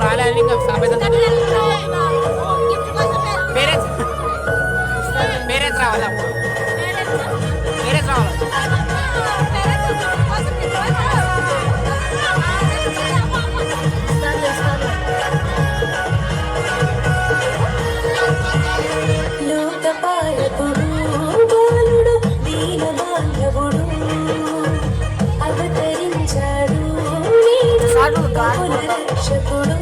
వాళ్ళు రాలేదు parents parents రావాలి? అవతరించాడు. రక్షకుడు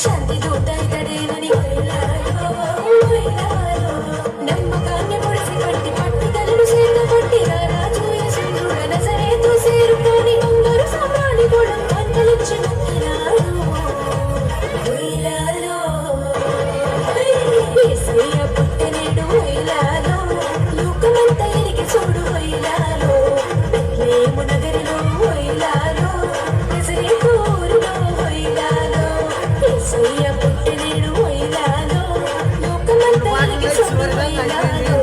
Chandi. स्वर्ग